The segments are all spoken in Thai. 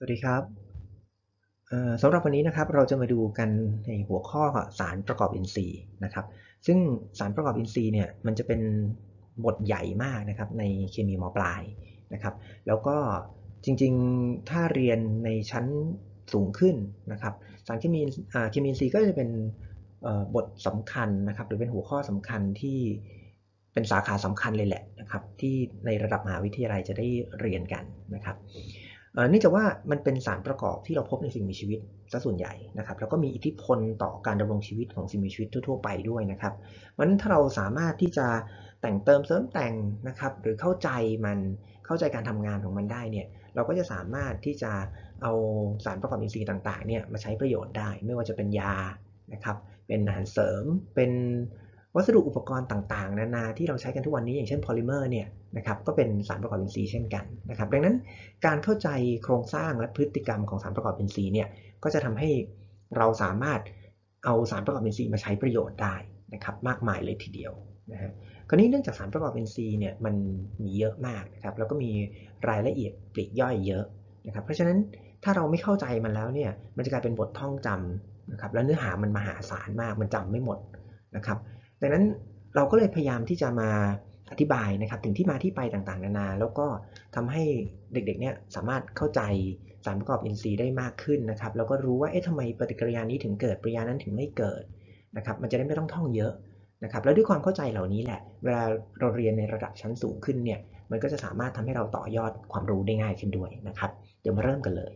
สวัสดีครับสำหรับวันนี้นะครับเราจะมาดูกันในหัวข้อสารประกอบอินทรีย์นะครับ ซึ่งสารประกอบอินทรีย์เนี่ยมันจะเป็นบทใหญ่มากนะครับในเคมีมปลายนะครับ แล้วก็จริงๆถ้าเรียนในชั้นสูงขึ้นนะครับ สารเคมีเคมีอินทรีย์ก็จะเป็นบทสำคัญนะครับ หรือเป็นหัวข้อสำคัญที่เป็นสาขาสำคัญเลยแหละนะครับ ที่ในระดับมหาวิทยาลัยจะได้เรียนกันนะครับ เนื่องจากว่ามันเป็นสารประกอบที่เราพบในสิ่งมีชีวิตซะส่วนใหญ่นะครับ แล้วก็มีอิทธิพลต่อการดำรงชีวิตของสิ่งมีชีวิตทั่ว ๆ ไปด้วยนะครับเพราะฉะนั้นถ้าเราสามารถที่จะแต่งเติมเสริมแต่งนะครับ หรือเข้าใจมันเข้าใจการทำงานของมันได้เนี่ย เราก็จะสามารถที่จะเอาสารประกอบอินทรีย์ต่างๆเนี่ยมาใช้ประโยชน์ได้ ไม่ว่าจะเป็นยานะครับ เป็นอาหารเสริมเป็นวัสดุอุปกรณ์ต่างๆ นานาที่เราใช้กันทุกวันนี้อย่างเช่นพอลิเมอร์เนี่ย นะครับก็เป็นสารประกอบอินทรีย์เช่นกันนะครับดังนั้นการเข้าใจโครงสร้างและพฤติกรรมของสารประกอบอินทรีย์เนี่ยก็จะทำให้เราสามารถเอาสารประกอบอินทรีย์มาใช้ประโยชน์ได้นะครับมากมายเลยทีเดียวนะฮะคราวนี้เนื่องจากสารประกอบอินทรีย์เนี่ยมันมีเยอะมากนะครับแล้วก็มีรายละเอียดปลีกย่อยเยอะนะครับเพราะฉะนั้นถ้าเราไม่เข้าใจมันแล้วเนี่ยมันจะกลายเป็นบทท่องจำนะครับแล้วเนื้อหามันมหาศาลมากมันจำไม่หมดนะครับดังนั้นเราก็เลยพยายามที่จะมา อธิบายนะครับถึงที่มาที่ไปต่างๆ นานา แล้วก็ทำให้เด็กๆเนี่ยสามารถเข้าใจสารประกอบอินทรีย์ได้มากขึ้นนะครับแล้วก็รู้ว่าเอ๊ะทำไมปฏิกิริยานี้ถึงเกิดปฏิกิริยานั้นถึงไม่เกิดนะครับมันจะได้ไม่ต้องท่องเยอะนะครับแล้วด้วยความเข้าใจเหล่านี้แหละ เวลาเราเรียนในระดับชั้นสูงขึ้นเนี่ยมันก็จะสามารถทำให้เราต่อยอดความรู้ได้ง่ายขึ้นด้วยนะครับเดี๋ยวมาเริ่มกันเลย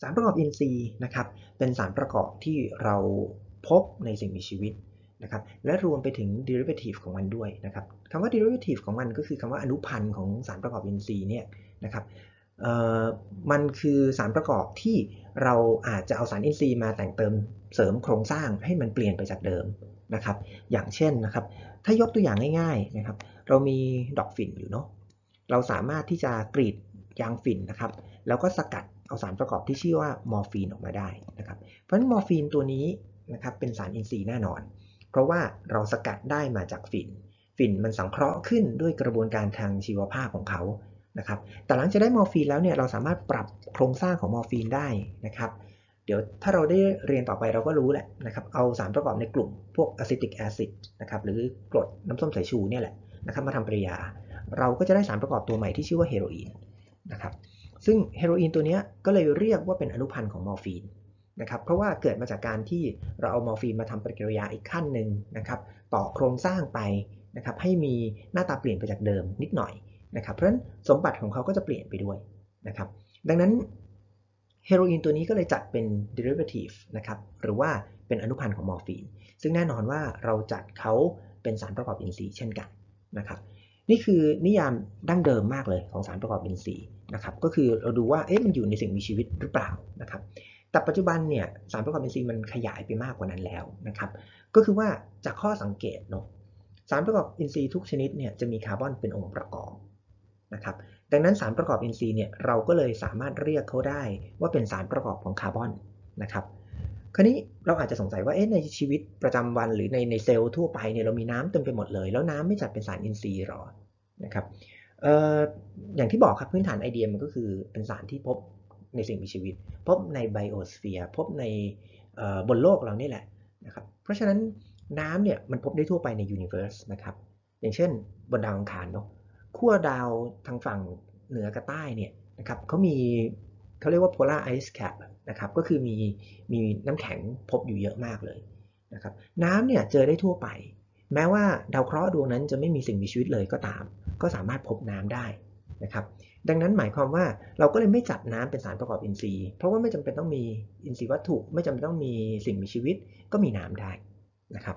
สารประกอบอินทรีย์นะครับเป็นสารประกอบที่เราพบในสิ่งมีชีวิต นะครับและรวมไปถึง derivative ของมันด้วยนะครับคำว่า derivative ของมันก็คือคำว่าอนุพันธ์ของสารประกอบอินทรีย์เนี่ยนะครับมันคือสารประกอบที่เราอาจจะเอาสารอินทรีย์มาแต่งเติมเสริมโครงสร้างให้มันเปลี่ยนไปจากเดิมนะครับ อย่างเช่นนะครับ ถ้ายกตัวอย่างง่ายๆนะครับ เรามีดอกฝิ่นอยู่เนาะเราสามารถที่จะกรีดยางฝิ่นนะครับ แล้วก็สกัดเอาสารประกอบที่ชื่อว่ามอร์ฟีนออกมาได้นะครับ เพราะฉะนั้นมอร์ฟีนตัวนี้นะครับเป็นสารอินทรีย์แน่นอน เพราะว่าเราสกัดได้มาจากฝิ่น ฝิ่นมันสังเคราะห์ขึ้นด้วยกระบวนการทางชีวภาพของเขานะครับ แต่หลังจากได้มอร์ฟีนแล้วเนี่ยเราสามารถปรับโครงสร้างของมอร์ฟีนได้นะครับเดี๋ยวถ้าเราได้เรียนต่อไปเราก็รู้แหละนะครับ เอาสารประกอบในกลุ่มพวกอะซิติกแอซิดนะครับหรือกรดน้ำส้มสายชูเนี่ยแหละนะครับมาทำปฏิกิริยา เราก็จะได้สารประกอบตัวใหม่ที่ชื่อว่าเฮโรอีนนะครับซึ่งเฮโรอีนตัวนี้ก็เลยเรียกว่าเป็นอนุพันธ์ของมอร์ฟีน นะครับเพราะว่าเกิดมาจากการที่เราเอามอร์ฟีนมาทำปฏิกิริยาอีกขั้นหนึ่งนะครับต่อโครงสร้างไปนะครับให้มีหน้าตาเปลี่ยนไปจากเดิมนิดหน่อยนะครับเพราะฉะนั้นสมบัติของเขาก็จะเปลี่ยนไปด้วยนะครับดังนั้นเฮโรอีนตัวนี้ก็เลยจัดเป็น derivative นะครับหรือว่าเป็นอนุพันธ์ของมอร์ฟีน ซึ่งแน่นอนว่าเราจัดเขาเป็นสารประกอบอินทรีย์เช่นกันนะครับนี่คือนิยามดั้งเดิมมากเลยของสารประกอบอินทรีย์นะครับก็คือเราดูว่าเอ๊ะมันอยู่ในสิ่งมีชีวิตหรือเปล่านะครับ แต่ปัจจุบันเนี่ยสารประกอบอินทรีย์มันขยายไปมากกว่านั้นแล้วนะครับก็คือว่าจากข้อสังเกตเนาะสารประกอบอินทรีย์ทุกชนิดเนี่ยจะมีคาร์บอนเป็นองค์ประกอบนะครับดังนั้นสารประกอบอินทรีย์เนี่ยเราก็เลยสามารถเรียกเขาได้ว่าเป็นสารประกอบของคาร์บอนนะครับคราวนี้เราอาจจะสงสัยว่าเอ๊ะในชีวิตประจำวันหรือในในเซลล์ทั่วไปเนี่ยเรามีน้ำเต็มไปหมดเลย แล้วน้ำไม่จัดเป็นสารอินทรีย์หรอนะครับอออย่างที่บอกครับพื้นฐานไอเดียมันก็คือเป็นสารที่พบ ในสิ่งมีชีวิต พบในไบโอสเฟียร์พบในบนโลกเรานี่แหละนะครับเพราะฉะนั้นน้ำเนี่ยมันพบได้ทั่วไปในยูนิเวอร์สนะครับอย่างเช่น บนดาวอังคารเนาะขั้วดาวทางฝั่งเหนือกับใต้เนี่ยนะครับเขามีเขาเรียกว่า polar ice cap นะครับก็คือมีมีน้ำแข็งพบอยู่เยอะมากเลยนะครับน้ำเนี่ยเจอได้ทั่วไป แม้ว่าดาวเคราะห์ดวงนั้นจะไม่มีสิ่งมีชีวิตเลยก็ตาม ก็สามารถพบน้ำได้ นะครับดังนั้นหมายความว่าเราก็เลยไม่จัดน้ำเป็นสารประกอบอินทรีย์เพราะว่าไม่จำเป็นต้องมีอินทรีย์วัตถุ ไม่จำเป็นต้องมีสิ่งมีชีวิตก็มีน้ำได้นะครับ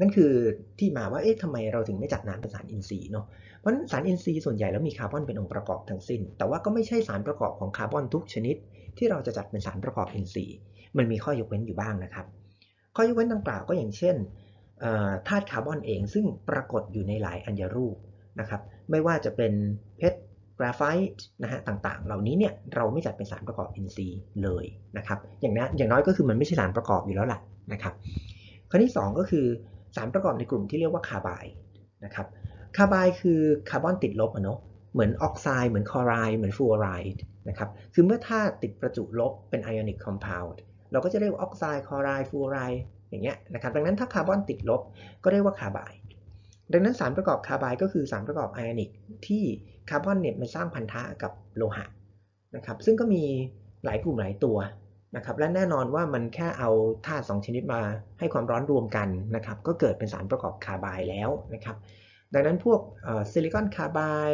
นั่นคือที่มาว่าเอ๊ะทำไมเราถึงไม่จัดน้ำเป็นสารอินทรีย์เนาะเพราะสารอินทรีย์ส่วนใหญ่แล้วมีคาร์บอนเป็นองค์ประกอบทั้งสิ้น แต่ว่าก็ไม่ใช่สารประกอบของคาร์บอนทุกชนิด ที่เราจะจัดเป็นสารประกอบอินทรีย์ มันมีข้อยกเว้นอยู่บ้างนะครับ ข้อยกเว้นดังกล่าวก็อย่างเช่นธาตุคาร์บอนเองซึ่งปรากฏอยู่ในหลายอัญรูป นะครับ ไม่ว่าจะเป็นเพชรกราไฟต์นะฮะต่างๆ เหล่านี้เนี่ยเราไม่จัดเป็นสารประกอบอินทรีย์เลยนะครับ อย่างนี้อย่างน้อยก็คือมันไม่ใช่สารประกอบอยู่แล้วแหละนะครับข้อที่ 2 ก็คือสารประกอบในกลุ่มที่เรียกว่าคาร์บายนะครับคาร์บายคือคาร์บอนติดลบอะเนาะเหมือนออกไซด์เหมือนคลอไรด์เหมือนฟลูออไรด์นะครับคือเมื่อธาตุติดประจุลบเป็นไอออนิกคอมเพลด์เราก็จะเรียกว่าออกไซด์คลอไรด์ฟลูออไรด์อย่างเงี้ยนะครับดังนั้นถ้าคาร์บอนติดลบก็เรียกว่าคาร์บาย ดังนั้นสารประกอบคาร์บายก็คือสารประกอบไอออนิกที่คาร์บอนเนี่ยมันสร้างพันธะกับโลหะนะครับซึ่งก็มีหลายกลุ่มหลายตัวนะครับและแน่นอนว่ามันแค่เอาธาตุสองชนิดมาให้ความร้อนรวมกันนะครับก็เกิดเป็นสารประกอบคาร์บายแล้วนะครับดังนั้นพวกซิลิคอนคาร์บาย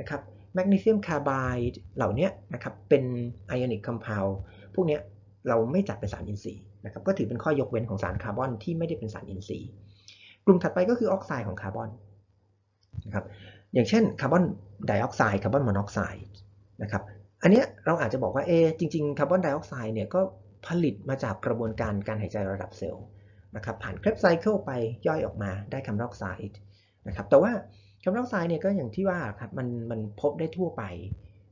นะครับแมกนีเซียมคาร์บายเหล่านี้นะครับเป็นไอออนิกคอมเพลด์พวกนี้เราไม่จัดเป็นสารอินทรีย์นะครับก็ถือเป็นข้อยกเว้นของสารคาร์บอนที่ไม่ได้เป็นสารอินทรีย์ ลุ่มถัดไปก็คือออกไซด์ของคาร์บอนนะครับอย่างเช่นคาร์บอนไดออกไซด์คาร์บอนมอนอกไซด์นะครับอันนี้เราอาจจะบอกว่าเอจริงๆคาร์บอนไดออกไซด์เนี่ยก็ผลิตมาจากกระบวนการการหายใจระดับเซลล์นะครับผ่านเครปไซเคิลไปย่อยออกมาได้คาร์บอนไดออกไซด์นะครับแต่ว่าคาร์บอนไดออกไซด์เนี่ยก็อย่างที่ว่าครับมันมันพบได้ทั่วไป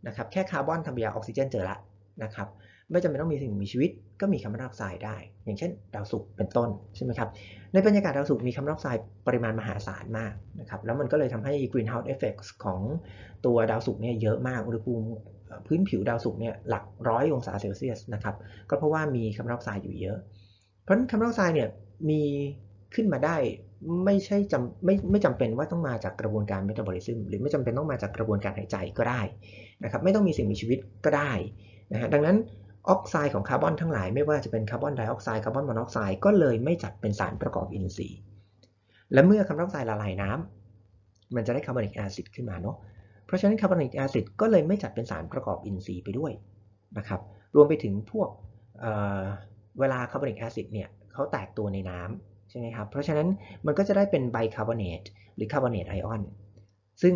นะครับแค่คาร์บอนทำปฏิกิริยาออกซิเจนเจอละ นะครับไม่จำเป็นต้องมีสิ่งมีชีวิตก็มีคาร์บอนไดออกไซด์ได้ อย่างเช่น ดาวศุกร์เป็นต้นใช่ไหมครับในบรรยากาศดาวศุกร์มีคาร์บอนไดออกไซด์ปริมาณมหาศาลมากนะครับแล้วมันก็เลยทำให้ greenhouse effect ของตัวดาวศุกร์เนี่ยเยอะมากอุณหภูมิพื้นผิวดาวศุกร์เนี่ยหลักร้อยองศาเซลเซียสนะครับก็เพราะว่ามีคาร์บอนไดออกไซด์อยู่เยอะ เพราะน์คาร์บอนไดออกไซด์เนี่ยมีขึ้นมาได้ไม่ใช่จำไม่ไม่จำเป็นว่าต้องมาจากกระบวนการเมตาบอลิซึมหรือไม่จำเป็นต้องมาจากกระบวนการหายใจก็ได้นะครับไม่ต้องมีสิ่งมีชีวิตก็ได้ นะฮะดังนั้นออกไซด์ของคาร์บอนทั้งหลายไม่ว่าจะเป็นคาร์บอนไดออกไซด์คาร์บอนมอนอกไซด์ก็เลยไม่จัดเป็นสารประกอบอินทรีย์ และเมื่อคาร์บอนไดออกไซด์ละลายน้ำมันจะได้คาร์บอนิกแอซิดขึ้นมาเนาะเพราะฉะนั้นคาร์บอนิกแอซิดก็เลยไม่จัดเป็นสารประกอบอินทรีย์ไปด้วยนะครับรวมไปถึงพวกเเวลาคาร์บอนิกแอซิดเนี่ยเขาแตกตัวในน้ำใช่ไหมครับเพราะฉะนั้นมันก็จะได้เป็นไบคาร์บอเนตหรือคาร์บอเนตไอออนซึ่ง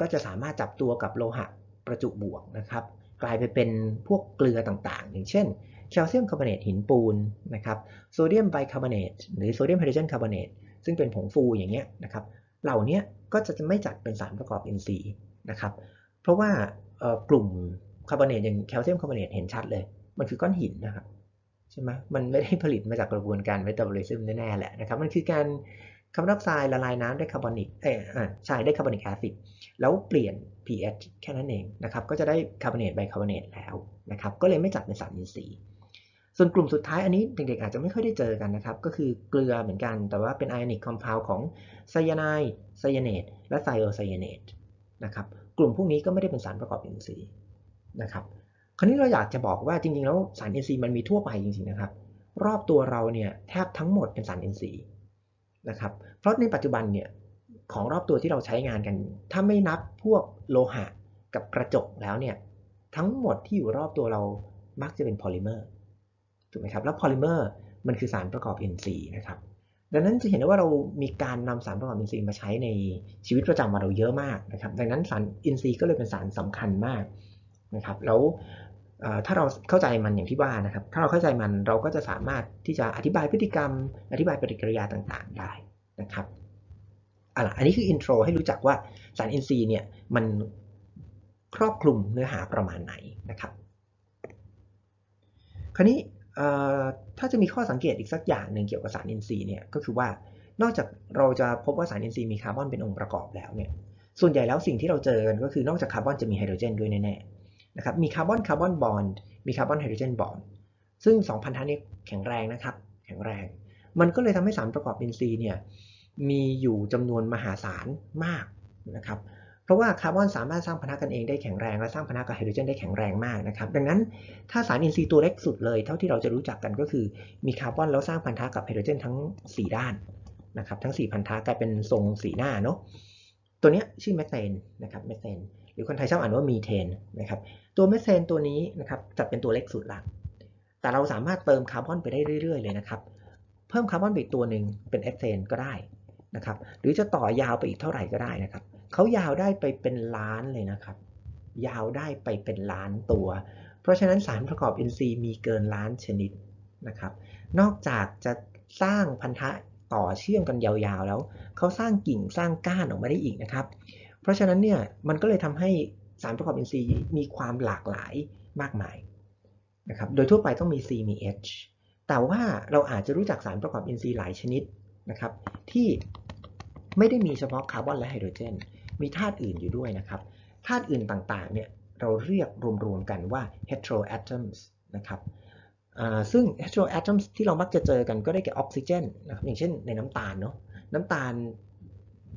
ก็จะสามารถจับตัวกับโลหะประจุบวกนะครับ กลายไปเป็นพวกเกลือต่างๆ อย่างเช่นแคลเซียมคาร์บอเนตหินปูนนะครับโซเดียมไบคาร์บอเนตหรือโซเดียมไฮโดรเจนคาร์บอเนตซึ่งเป็นผงฟูอย่างเงี้ยนะครับเหล่านี้ก็จะไม่จัดเป็นสารประกอบอินทรีย์นะครับเพราะว่ากลุ่มคาร์บอเนตอย่างแคลเซียมคาร์บอเนตเห็นชัดเลย มันคือก้อนหินนะครับใช่ไหมมันไม่ได้ผลิตมาจากกระบวนการเมตาบอลิซึมแน่ๆแหละนะครับมันคือการคาร์บอนไดออกไซด์ละลายน้ำได้คาร์บอนิกเออใช่ได้คาร์บอนิกแอซิดแล้วเปลี่ยน pH แค่นั้นเองนะครับก็จะได้คาร์บอเนตไบคาร์บอเนตแล้วนะครับก็เลยไม่จัดเป็นสารอินทรีย์ส่วนกลุ่มสุดท้ายอันนี้เด็กๆอาจจะไม่ค่อยได้เจอกันนะครับ ก็คือเกลือเหมือนกัน แต่ว่าเป็นไอออนิกคอมเพลด์ของไซยาไนด์ไซยาเนตและไซโอไซยาเนตนะครับกลุ่มพวกนี้ก็ไม่ได้เป็นสารประกอบอินทรีย์นะครับคราวนี้เราอยากจะบอกว่าจริงๆแล้วสารอินทรีย์มันมีทั่วไปจริงๆนะครับ รอบตัวเราเนี่ยแทบทั้งหมดเป็นสารอินทรีย์นะครับเพราะในปัจจุบันเนี่ย ของรอบตัวที่เราใช้งานกัน ถ้าไม่นับพวกโลหะกับกระจกแล้วเนี่ยทั้งหมดที่อยู่รอบตัวเรามักจะเป็นโพลิเมอร์ถูกไหมครับแล้วโพลิเมอร์มันคือสารประกอบอินทรีย์นะครับดังนั้นจะเห็นได้ว่าเรามีการนำสารประกอบอินทรีย์มาใช้ในชีวิตประจำวันเราเยอะมากนะครับ ดังนั้นสารอินทรีย์ก็เลยเป็นสารสำคัญมากนะครับ แล้วถ้าเราเข้าใจมันอย่างที่ว่านะครับ ถ้าเราเข้าใจมันเราก็จะสามารถที่จะอธิบายพฤติกรรม อธิบายปฏิกิริยาต่างๆได้นะครับ อันนี้คืออินโทรให้รู้จักว่าสารอินทรีย์เนี่ยมันครอบคลุมเนื้อหาประมาณไหนนะครับ คราวนี้ถ้าจะมีข้อสังเกตอีกสักอย่างหนึ่งเกี่ยวกับสารอินทรีย์เนี่ยก็คือว่านอกจากเราจะพบว่าสารอินทรีย์มีคาร์บอนเป็นองค์ประกอบแล้วเนี่ยส่วนใหญ่แล้วสิ่งที่เราเจอกันก็คือนอกจากคาร์บอนจะมีไฮโดรเจนด้วยแน่ๆนะครับมีคาร์บอนคาร์บอนบอนด์มีคาร์บอนไฮโดรเจนบอนด์ซึ่ง 2 พันธะนี้แข็งแรงนะครับ แข็งแรง มันก็เลยทำให้สารประกอบอินทรีย์เนี่ย มีอยู่จำนวนมหาศาลมากนะครับเพราะว่าคาร์บอนสามารถสร้างพันธะกันเองได้แข็งแรงและสร้างพันธะกับไฮโดรเจนได้แข็งแรงมากนะครับดังนั้นถ้าสารอินทรีย์ตัวเล็กสุดเลย เท่าที่เราจะรู้จักกันก็คือมีคาร์บอนแล้วสร้างพันธะกับไฮโดรเจนทั้ง 4 ด้านนะครับทั้ง 4 พันธะกลายเป็นทรงสีหน้าเนาะตัวนี้ชื่อเมทเทนนะครับเมทเทนหรือคนไทยชอบอ่านว่ามีเทนนะครับตัวเมทเทนตัวนี้นะครับจะเป็นตัวเล็กสุดละแต่เราสามารถเติมคาร์บอนไปได้เรื่อยๆเลยนะครับเพิ่มคาร์บอนไปตัวหนึ่งเป็นเอทเทนก็ได้ นะครับ หรือจะต่อยาวไปอีกเท่าไหร่ก็ได้นะครับเขายาวได้ไปเป็นล้านเลยนะครับ ยาวได้ไปเป็นล้านตัว เพราะฉะนั้นสารประกอบอินทรีย์มีเกินล้านชนิดนะครับ นอกจากจะสร้างพันธะต่อเชื่อมกันยาวๆแล้วเขาสร้างกิ่งสร้างก้านออกมาได้อีกนะครับ เพราะฉะนั้นเนี่ยมันก็เลยทำให้สารประกอบอินทรีย์มีความหลากหลายมากมายนะครับ โดยทั่วไปต้องมี C มี H แต่ว่าเราอาจจะรู้จักสารประกอบอินทรีย์หลายชนิดนะครับ ที่ ไม่ได้มีเฉพาะคาร์บอนและไฮโดรเจน มีธาตุอื่นอยู่ด้วยนะครับ ธาตุอื่นต่างๆ เนี่ย เราเรียกรวมๆกันว่า heteroatoms นะครับซึ่ง heteroatoms ที่เรามักจะเจอกันก็ได้แก่ออกซิเจนนะครับ อย่างเช่นในน้ำตาลเนาะ น้ำตาล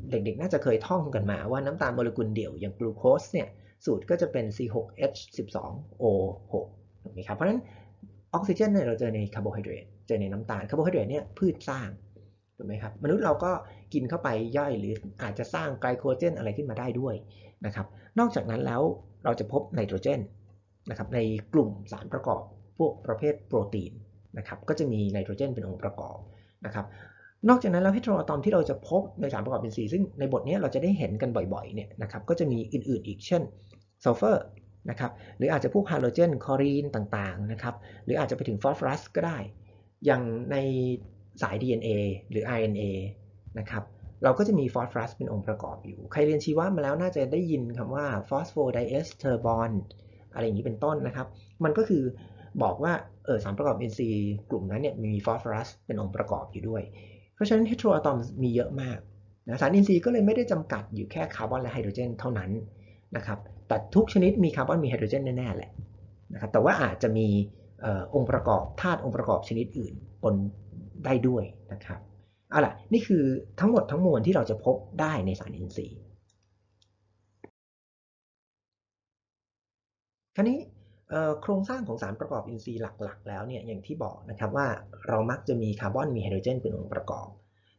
เด็กๆ น่าจะเคยท่องกันมาว่าน้ำตาลโมเลกุลเดี่ยวอย่างกลูโคสเนี่ย สูตรก็จะเป็น C6H12O6 ถูกไหมครับ เพราะฉะนั้นออกซิเจนเนี่ยเราเจอในคาร์โบไฮเดรต เจอในน้ำตาล คาร์โบไฮเดรตเนี่ยพืชสร้างถูกไหมครับ มนุษย์เราก็ กินเข้าไปย่อยหรืออาจจะสร้างไกลโคเจนอะไรขึ้นมาได้ด้วยนะครับนอกจากนั้นแล้วเราจะพบไนโตรเจนนะครับในกลุ่มสารประกอบพวกประเภทโปรตีนนะครับก็จะมีไนโตรเจนเป็นองค์ประกอบนะครับนอกจากนั้นแล้วฮตโรอะตอมที่เราจะพบในสารประกอบเป็นสีซึ่งในบทนี้เราจะได้เห็นกันบ่อยๆเนี่ยนะครับก็จะมีอื่นๆอีกเช่นซัลเฟอร์นะครับหรืออาจจะพวกฮาโลเจนคลอรีนต่างๆนะครับหรืออาจจะไปถึงฟอสฟอรัสก็ได้ อย่างในสาย DNA หรือ RNA นะครับเราก็จะมีฟอสฟอรัสเป็นองค์ประกอบอยู่ ใครเรียนชีวะมาแล้วน่าจะได้ยินคำว่าฟอสโฟไดเอสเทอร์บอนอะไรอย่างนี้เป็นต้นนะครับ มันก็คือบอกว่าเออสารประกอบ NC กลุ่มนั้นเนี่ยมีฟอสฟอรัสเป็นองค์ประกอบอยู่ด้วย เพราะฉะนั้นเฮตโรอะตอมมีเยอะมากนะสารอินทรีย์ก็เลยไม่ได้จำกัดอยู่แค่คาร์บอนและไฮโดรเจนเท่านั้นนะครับ แต่ทุกชนิดมีคาร์บอนมีไฮโดรเจนแน่ๆแหละนะครับ แต่ว่าอาจจะมีองค์ประกอบธาตุองค์ประกอบชนิดอื่นปนได้ด้วยนะครับ เอาล่ะนี่คือทั้งหมดทั้งมวลที่เราจะพบได้ในสารอินทรีย์คราวนี้โครงสร้างของสารประกอบอินทรีย์หลักๆ แล้วเนี่ยอย่างที่บอกนะครับว่าเรามักจะมีคาร์บอนมีไฮโดรเจนเป็นองค์ประกอบ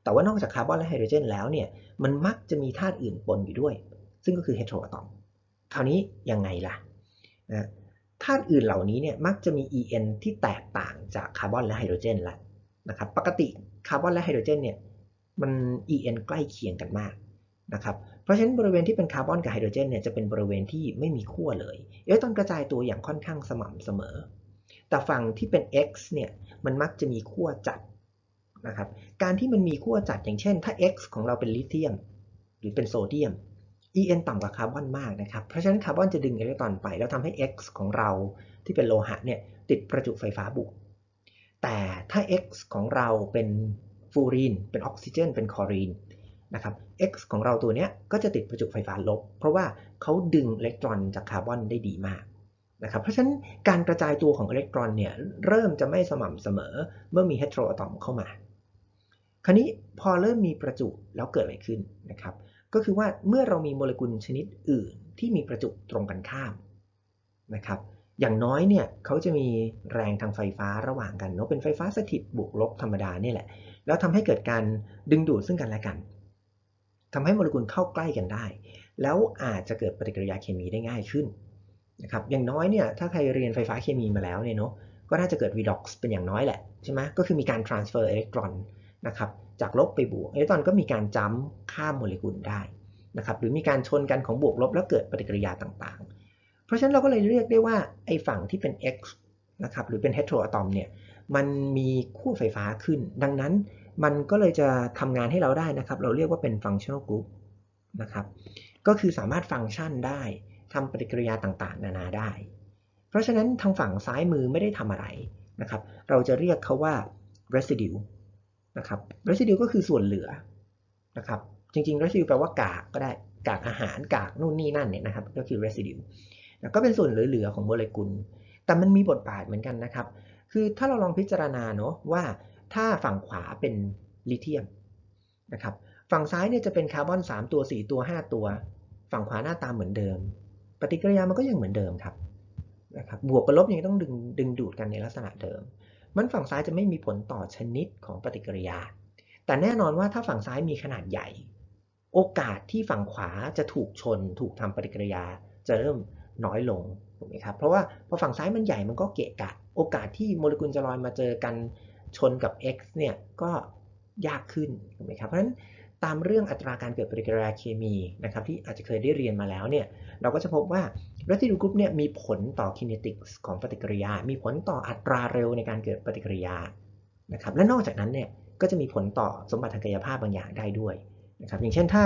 แต่ว่านอกจากคาร์บอนและไฮโดรเจนแล้วเนี่ยมันมักจะมีธาตุอื่นปนอยู่ด้วย ซึ่งก็คือเฮตโรอะตอมคราวนี้ยังไงล่ะนะธาตุอื่นเหล่านี้เนี่ยมักจะมี En ที่แตกต่างจากคาร์บอนและไฮโดรเจนละนะครับปกติ คาร์บอนและไฮโดรเจนเนี่ยมัน En ใกล้เคียงกันมากนะครับเพราะฉะนั้นบริเวณที่เป็นคาร์บอนกับไฮโดรเจนเนี่ยจะเป็นบริเวณที่ไม่มีขั้วเลยอิเล็กตรอนกระจายตัวอย่างค่อนข้างสม่ำเสมอ แต่ฝั่งที่เป็น X เนี่ยมันมักจะมีขั้วจัดนะครับการที่มันมีขั้วจัดอย่างเช่น ถ้า X ของเราเป็นลิเธียม หรือเป็นโซเดียม En ต่ำกว่าคาร์บอนมากนะครับ เพราะฉะนั้นคาร์บอนจะดึงอิเล็กตรอนไป แล้วทำให้ X ของเราที่เป็นโลหะเนี่ยติดประจุไฟฟ้าบวก แต่ถ้า X ของเราเป็นฟูรีน เป็นออกซิเจน เป็นคลอรีนนะครับ X ของเราตัวนี้ก็จะติดประจุไฟฟ้าลบ เพราะว่าเขาดึงอิเล็กตรอนจากคาร์บอนได้ดีมากนะครับ เพราะฉะนั้นการกระจายตัวของอิเล็กตรอนเนี่ยเริ่มจะไม่สม่ำเสมอเมื่อมีเฮตโรอะตอมเข้ามา คราวนี้พอเริ่มมีประจุแล้วเกิดอะไรขึ้นนะครับ ก็คือว่าเมื่อเรามีโมเลกุลชนิดอื่นที่มีประจุตรงกันข้ามนะครับ อย่างน้อยเนี่ยเขาจะมีแรงทางไฟฟ้าระหว่างกันเนาะเป็นไฟฟ้าสถิตบวกลบธรรมดานี่แหละ แล้วทำให้เกิดการดึงดูดซึ่งกันและกันทำให้โมเลกุลเข้าใกล้กันได้ แล้วอาจจะเกิดปฏิกิริยาเคมีได้ง่ายขึ้นนะครับอย่างน้อยเนี่ยถ้าใครเรียนไฟฟ้าเคมีมาแล้วเนี่ยเนาะก็น่าจะเกิด redox เป็นอย่างน้อยแหละใช่ไหมก็คือมีการ transfer อิเล็กตรอนนะครับจากลบไปบวกอิเล็กตรอนก็มีการจัมข้ามโมเลกุลได้นะครับหรือมีการชนกันของบวกลบแล้วเกิดปฏิกิริยาต่างๆ เพราะฉะนั้นเราก็เลยเรียกได้ว่าไอ้ฝั่งที่เป็น X นะครับหรือเป็นเฮตโรอะตอมเนี่ยมันมีคู่ไฟฟ้าขึ้น ดังนั้นมันก็เลยจะทำงานให้เราได้นะครับ เราเรียกว่าเป็นฟังชั่นอลกรุ๊ปนะครับก็คือสามารถฟังก์ชันได้ทำปฏิกิริยาต่างๆ นานาได้ เพราะฉะนั้นทางฝั่งซ้ายมือไม่ได้ทำอะไรนะครับ เราจะเรียกเขาว่า residue นะครับ residue ก็คือส่วนเหลือนะครับจริงๆ residue แปลว่ากากก็ได้กากอาหารกากนู่นนี่นั่นเนี่ยนะครับก็คือ residue ก็เป็นส่วนเหลือๆของโมเลกุล แต่มันมีบทบาทเหมือนกันนะครับ คือถ้าเราลองพิจารณาเนาะว่าถ้าฝั่งขวาเป็นลิเธียมนะครับ ฝั่งซ้ายเนี่ยจะเป็นคาร์บอน 3 ตัว 4 ตัว 5 ตัว ฝั่งขวาหน้าตาเหมือนเดิม ปฏิกิริยามันก็ยังเหมือนเดิมครับนะครับ บวกกับลบยังต้องดึงดึงดูดกันในลักษณะเดิม มันฝั่งซ้ายจะไม่มีผลต่อชนิดของปฏิกิริยา แต่แน่นอนว่าถ้าฝั่งซ้ายมีขนาดใหญ่ โอกาสที่ฝั่งขวาจะถูกชน ถูกทำปฏิกิริยาจะเริ่ม น้อยลงถูกไหมครับเพราะว่าพอฝั่งซ้ายมันใหญ่มันก็เกะกะโอกาสที่โมเลกุลจะลอยมาเจอกันชนกับ x เนี่ยก็ยากขึ้นถูกไหมครับเพราะฉะนั้นตามเรื่องอัตราการเกิดปฏิกิริยาเคมีนะครับที่อาจจะเคยได้เรียนมาแล้วเนี่ยเราก็จะพบว่า residue group เนี่ยมีผลต่อ kinetics ของปฏิกิริยา มีผลต่ออัตราเร็วในการเกิดปฏิกิริยานะครับและนอกจากนั้นเนี่ยก็จะมีผลต่อสมบัติทางกายภาพบางอย่างได้ด้วยนะครับอย่างเช่นถ้า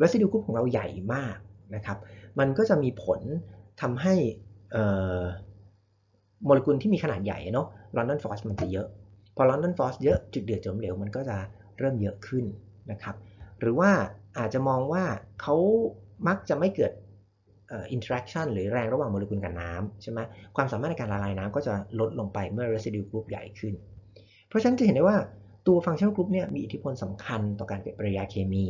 residue group ของเราใหญ่มากนะครับ มันก็จะมีผลทำให้โมเลกุลที่มีขนาดใหญ่เนาะลอนดอนฟอสมันจะเยอะ พอลอนดอนฟอสเยอะจุดเดือดจมเหลวมันก็จะเริ่มเยอะขึ้นนะครับหรือว่าอาจจะมองว่าเขามักจะไม่เกิดเอ่อ interaction หรือแรงระหว่างโมเลกุลกับน้ำใช่ไหมความสามารถในการละลายน้ำก็จะลดลงไปเมื่อ residue group ใหญ่ขึ้น เพราะฉะนั้นจะเห็นได้ว่าตัว functional group เนี่ยมีอิทธิพลสำคัญต่อการเกิดปฏิกิริยาเคมี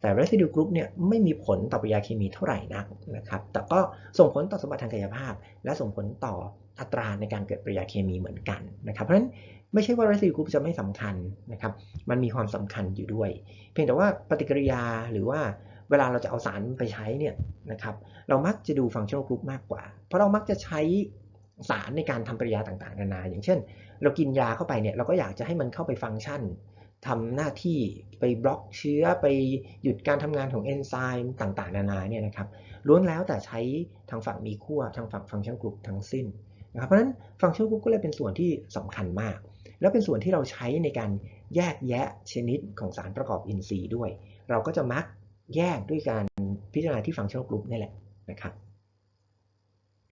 แต่ residue group เนี่ยไม่มีผลต่อปฏิกิริยาเคมีเท่าไหร่นักนะครับ แต่ก็ส่งผลต่อสมบัติทางกายภาพ และส่งผลต่ออัตราในการเกิดปฏิกิริยาเคมีเหมือนกันนะครับ เพราะฉะนั้นไม่ใช่ว่า residue group จะไม่สำคัญนะครับ มันมีความสำคัญอยู่ด้วย เพียงแต่ว่าปฏิกิริยาหรือว่าเวลาเราจะเอาสารไปใช้เนี่ยนะครับ เรามักจะดู functional group มากกว่า เพราะเรามักจะใช้สารในการทำปฏิกิริยาต่างๆนานา อย่างเช่น เรากินยาเข้าไปเนี่ยเราก็อยากจะให้มันเข้าไปฟังก์ชัน ทำหน้าที่ไปบล็อกเชื้อไปหยุดการทำงานของเอนไซม์ต่างๆ นานาเนี่ยนะครับล้วนแล้วแต่ใช้ทางฝั่งมีขั้วทางฝั่งฟังก์ชันกลุ่มทั้งสิ้นนะครับเพราะฉะนั้นฟังก์ชันกลุ่มก็เลยเป็นส่วนที่สำคัญมาก แล้วเป็นส่วนที่เราใช้ในการแยกแยะชนิดของสารประกอบอินทรีย์ด้วย เราก็จะมักแยกด้วยการพิจารณาที่ฟังก์ชันกลุ่มนี่แหละนะครับ